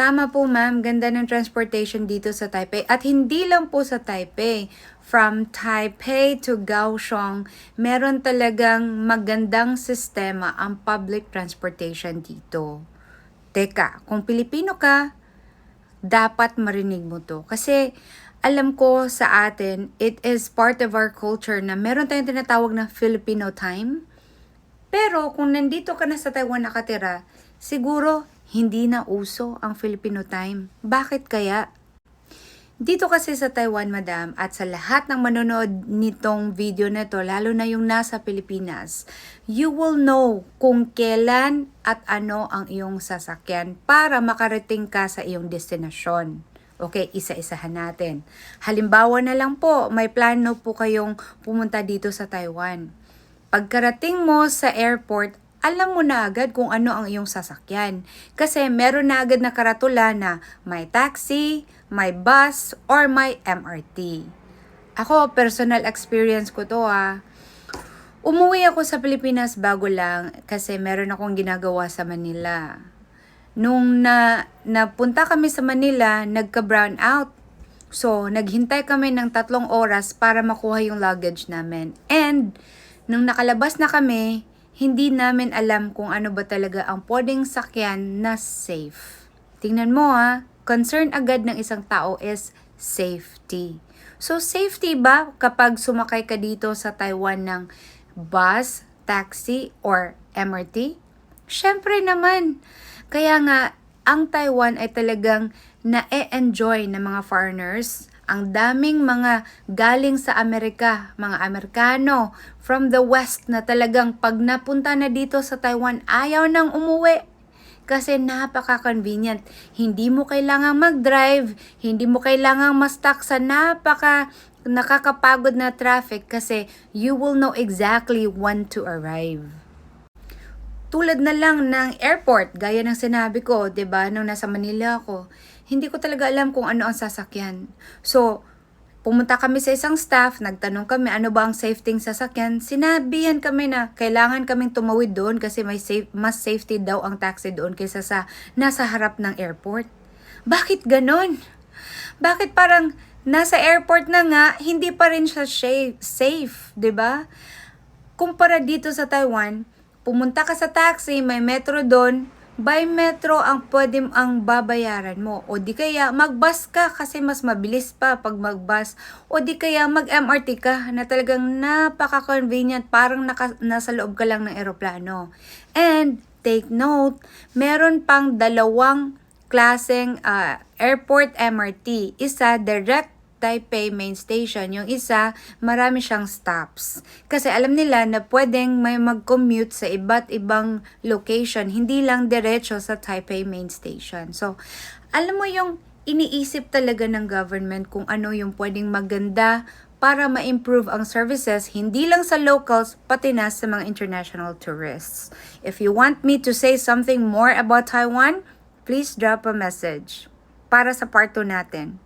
Tama po ma'am, ganda ng transportation dito sa Taipei. At hindi lang po sa Taipei. From Taipei to Kaohsiung, meron talagang magandang sistema ang public transportation dito. Teka, kung Pilipino ka, dapat marinig mo to. Kasi alam ko sa atin, it is part of our culture na meron tayong tinatawag na Filipino time. Pero kung nandito ka na sa Taiwan nakatira, siguro hindi na uso ang Filipino time. Bakit kaya? Dito kasi sa Taiwan, madam, at sa lahat ng manonood nitong video na to, lalo na yung nasa Pilipinas, you will know kung kailan at ano ang iyong sasakyan para makarating ka sa iyong destinasyon. Okay, isa-isahan natin. Halimbawa na lang po, may plano po kayong pumunta dito sa Taiwan. Pagkarating mo sa airport, alam mo na agad kung ano ang iyong sasakyan. Kasi meron na agad na karatula na may taxi, may bus, or may MRT. Ako, personal experience ko to ah. Umuwi ako sa Pilipinas bago lang kasi meron akong ginagawa sa Manila. Nung na, napunta kami sa Manila, nagka-brown out. So, naghintay kami ng tatlong oras para makuha yung luggage namin. And, nung nakalabas na kami, hindi namin alam kung ano ba talaga ang pwedeng sakyan na safe. Tingnan mo ha, concern agad ng isang tao is safety. So safety ba kapag sumakay ka dito sa Taiwan ng bus, taxi, or MRT? Syempre naman. Kaya nga, ang Taiwan ay talagang na-enjoy ng mga foreigners ang daming mga galing sa Amerika, mga Amerikano from the West na talagang pag napunta na dito sa Taiwan, ayaw nang umuwi. Kasi napaka-convenient. Hindi mo kailangang mag-drive, hindi mo kailangang ma-stuck sa napaka nakakapagod na traffic kasi you will know exactly when to arrive. Tulad na lang ng airport, gaya ng sinabi ko, 'di ba, nung nasa Manila ako, hindi ko talaga alam kung ano ang sasakyan. So, pumunta kami sa isang staff, nagtanong kami ano ba ang safety ng sasakyan. Sinabihan kami na kailangan kaming tumawid doon kasi may safe, mas safety daw ang taxi doon kaysa sa nasa harap ng airport. Bakit ganon? Bakit parang nasa airport na nga, hindi pa rin siya safe, safe 'di ba? Kumpara dito sa Taiwan, pumunta ka sa taxi, may metro doon, by metro ang pwede ang babayaran mo. O di kaya magbus ka kasi mas mabilis pa pag magbus. O di kaya mag-MRT ka na talagang napaka-convenient parang naka, nasa loob ka lang ng eroplano. And take note, meron pang dalawang klaseng uh, airport MRT. Isa direct Taipei main station. Yung isa, marami siyang stops. Kasi alam nila na pwedeng may mag-commute sa iba't ibang location, hindi lang diretso sa Taipei main station. So, alam mo yung iniisip talaga ng government kung ano yung pwedeng maganda para ma-improve ang services hindi lang sa locals pati na sa mga international tourists. If you want me to say something more about Taiwan, please drop a message para sa part 2 natin.